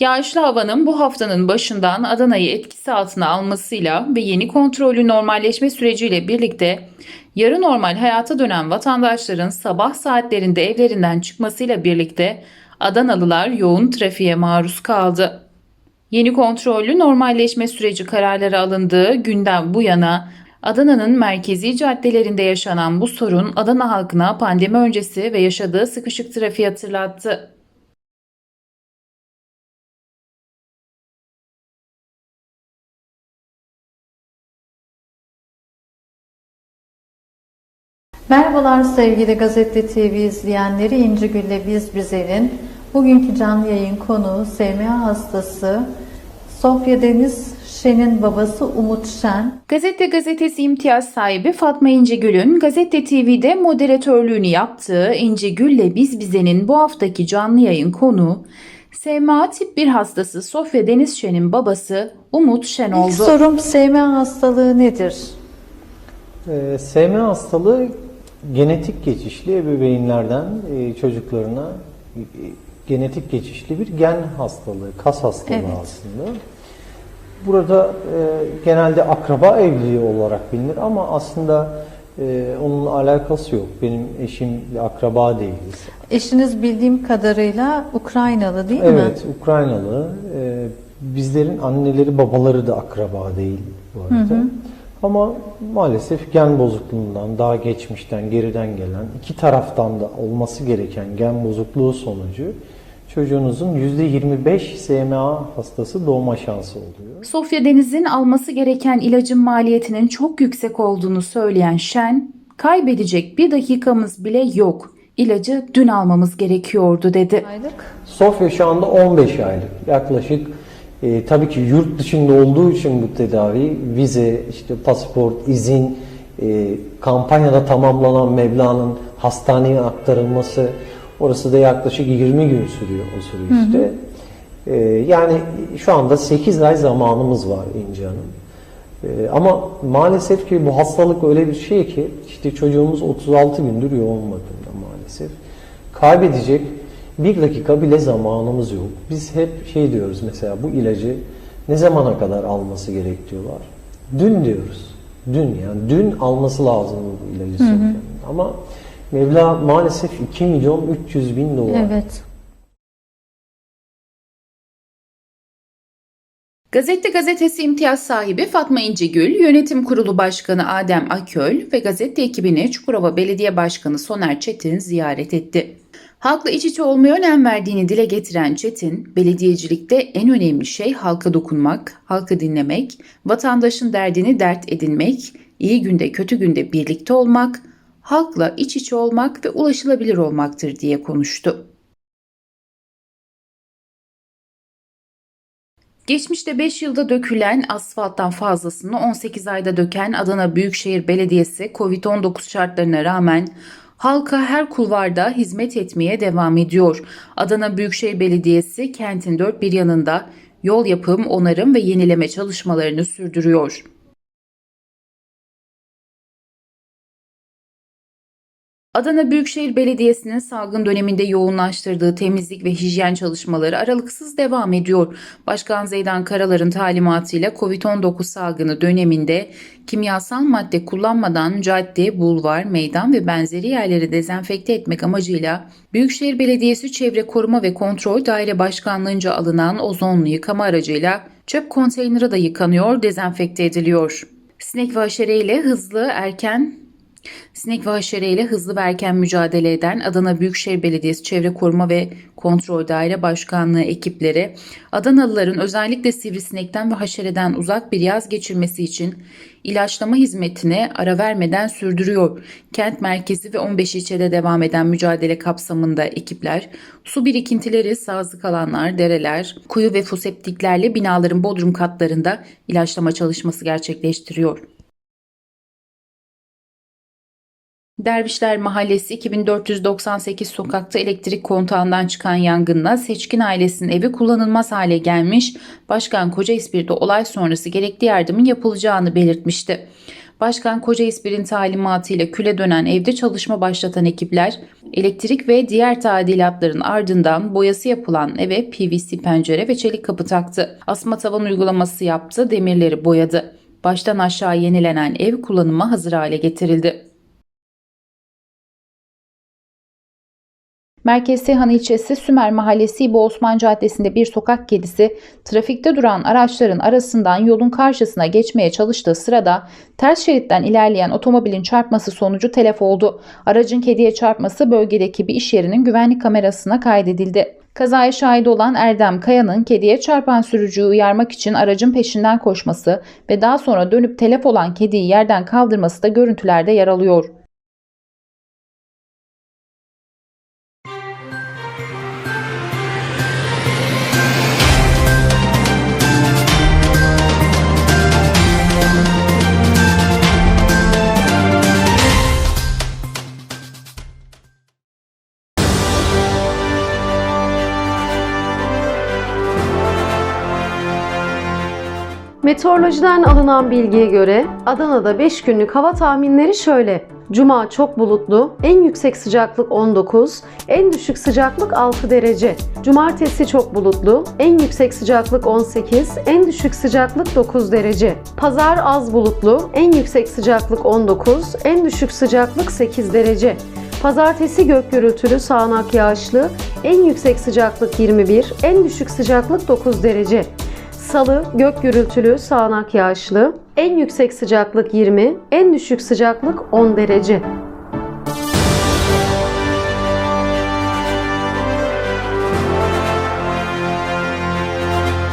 Yağışlı havanın bu haftanın başından Adana'yı etkisi altına almasıyla ve yeni kontrolü normalleşme süreciyle birlikte yarı normal hayata dönen vatandaşların sabah saatlerinde evlerinden çıkmasıyla birlikte Adanalılar yoğun trafiğe maruz kaldı. Yeni kontrollü normalleşme süreci kararları alındığı günden bu yana Adana'nın merkezi caddelerinde yaşanan bu sorun Adana halkına pandemi öncesi ve yaşadığı sıkışık trafiği hatırlattı. Merhabalar sevgili Gazete TV izleyenleri İnci Gül'le Biz Bizel'in bugünkü canlı yayın konuğu SMA hastası Sofya Deniz Şen'in babası Umut Şen. Gazete gazetesi imtiyaz sahibi Fatma İncegül'ün Gazete TV'de moderatörlüğünü yaptığı İncegül'le Biz Bize'nin bu haftaki canlı yayın konuğu SMA tip 1 hastası Sofya Deniz Şen'in babası Umut Şen İlk oldu. sorum SMA hastalığı nedir? Ee, SMA hastalığı genetik geçişli ebeveynlerden e, çocuklarına e, genetik geçişli bir gen hastalığı, kas hastalığı Evet. aslında. Burada e, genelde akraba evliliği olarak bilinir ama aslında e, onunla alakası yok. Benim eşim bir akraba değiliz. Eşiniz bildiğim kadarıyla Ukraynalı değil mi? Evet, Ukraynalı. Ee, bizlerin anneleri babaları da akraba değil bu arada. Ama maalesef gen bozukluğundan, daha geçmişten, geriden gelen, iki taraftan da olması gereken gen bozukluğu sonucu çocuğunuzun %25 SMA hastası doğma şansı oluyor. Sofya Deniz'in alması gereken ilacın maliyetinin çok yüksek olduğunu söyleyen Şen, kaybedecek bir dakikamız bile yok. İlacı dün almamız gerekiyordu dedi. Aylık. Sofya şu anda 15 aylık. Yaklaşık e, tabii ki yurt dışında olduğu için bu tedavi vize, işte pasaport, izin, e, kampanyada tamamlanan meblağın hastaneye aktarılması orası da yaklaşık 20 gün sürüyor o süreçte. E, yani şu anda 8 ay zamanımız var İnci Hanım. E, ama maalesef ki bu hastalık öyle bir şey ki işte çocuğumuz 36 gündür yoğun bakımda maalesef. Kaybedecek bir dakika bile zamanımız yok. Biz hep şey diyoruz mesela bu ilacı ne zamana kadar alması gerek diyorlar. Dün diyoruz. Dün yani dün alması lazım bu ilacı Sofya'nın. Ama Mevla maalesef 2 milyon 300 bin dolar. Evet. Gazete gazetesi imtiyaz sahibi Fatma İncegül, yönetim kurulu başkanı Adem Aköl ve gazete ekibini Çukurova Belediye Başkanı Soner Çetin ziyaret etti. Halkla iç içe olmaya önem verdiğini dile getiren Çetin, belediyecilikte en önemli şey halka dokunmak, halkı dinlemek, vatandaşın derdini dert edinmek, iyi günde kötü günde birlikte olmak, halkla iç içe olmak ve ulaşılabilir olmaktır diye konuştu. Geçmişte 5 yılda dökülen asfalttan fazlasını 18 ayda döken Adana Büyükşehir Belediyesi Covid-19 şartlarına rağmen halka her kulvarda hizmet etmeye devam ediyor. Adana Büyükşehir Belediyesi kentin dört bir yanında yol yapım, onarım ve yenileme çalışmalarını sürdürüyor. Adana Büyükşehir Belediyesi'nin salgın döneminde yoğunlaştırdığı temizlik ve hijyen çalışmaları aralıksız devam ediyor. Başkan Zeydan Karalar'ın talimatıyla COVID-19 salgını döneminde kimyasal madde kullanmadan cadde, bulvar, meydan ve benzeri yerleri dezenfekte etmek amacıyla Büyükşehir Belediyesi Çevre Koruma ve Kontrol Daire Başkanlığınca alınan ozonlu yıkama aracıyla çöp konteyneri de yıkanıyor, dezenfekte ediliyor. Sinek ve haşere ile hızlı, erken Sinek ve haşere ile hızlı ve erken mücadele eden Adana Büyükşehir Belediyesi Çevre Koruma ve Kontrol Daire Başkanlığı ekipleri Adanalıların özellikle sivrisinekten ve haşereden uzak bir yaz geçirmesi için ilaçlama hizmetine ara vermeden sürdürüyor. Kent merkezi ve 15 ilçede devam eden mücadele kapsamında ekipler su birikintileri, sazlık alanlar, dereler, kuyu ve foseptiklerle binaların bodrum katlarında ilaçlama çalışması gerçekleştiriyor. Dervişler Mahallesi 2498 sokakta elektrik kontağından çıkan yangınla Seçkin ailesinin evi kullanılmaz hale gelmiş. Başkan Koca İspir'de olay sonrası gerekli yardımın yapılacağını belirtmişti. Başkan Koca İspir'in talimatıyla küle dönen evde çalışma başlatan ekipler elektrik ve diğer tadilatların ardından boyası yapılan eve PVC pencere ve çelik kapı taktı. Asma tavan uygulaması yaptı, demirleri boyadı. Baştan aşağı yenilenen ev kullanıma hazır hale getirildi. Merkez Seyhan ilçesi Sümer Mahallesi İbo Osman Caddesi'nde bir sokak kedisi trafikte duran araçların arasından yolun karşısına geçmeye çalıştığı sırada ters şeritten ilerleyen otomobilin çarpması sonucu telef oldu. Aracın kediye çarpması bölgedeki bir iş yerinin güvenlik kamerasına kaydedildi. Kazaya şahit olan Erdem Kaya'nın kediye çarpan sürücüyü uyarmak için aracın peşinden koşması ve daha sonra dönüp telef olan kediyi yerden kaldırması da görüntülerde yer alıyor. Meteorolojiden alınan bilgiye göre Adana'da 5 günlük hava tahminleri şöyle. Cuma çok bulutlu, en yüksek sıcaklık 19, en düşük sıcaklık 6 derece. Cumartesi çok bulutlu, en yüksek sıcaklık 18, en düşük sıcaklık 9 derece. Pazar az bulutlu, en yüksek sıcaklık 19, en düşük sıcaklık 8 derece. Pazartesi gök gürültülü sağanak yağışlı, en yüksek sıcaklık 21, en düşük sıcaklık 9 derece. Salı gök gürültülü sağanak yağışlı, en yüksek sıcaklık 20, en düşük sıcaklık 10 derece.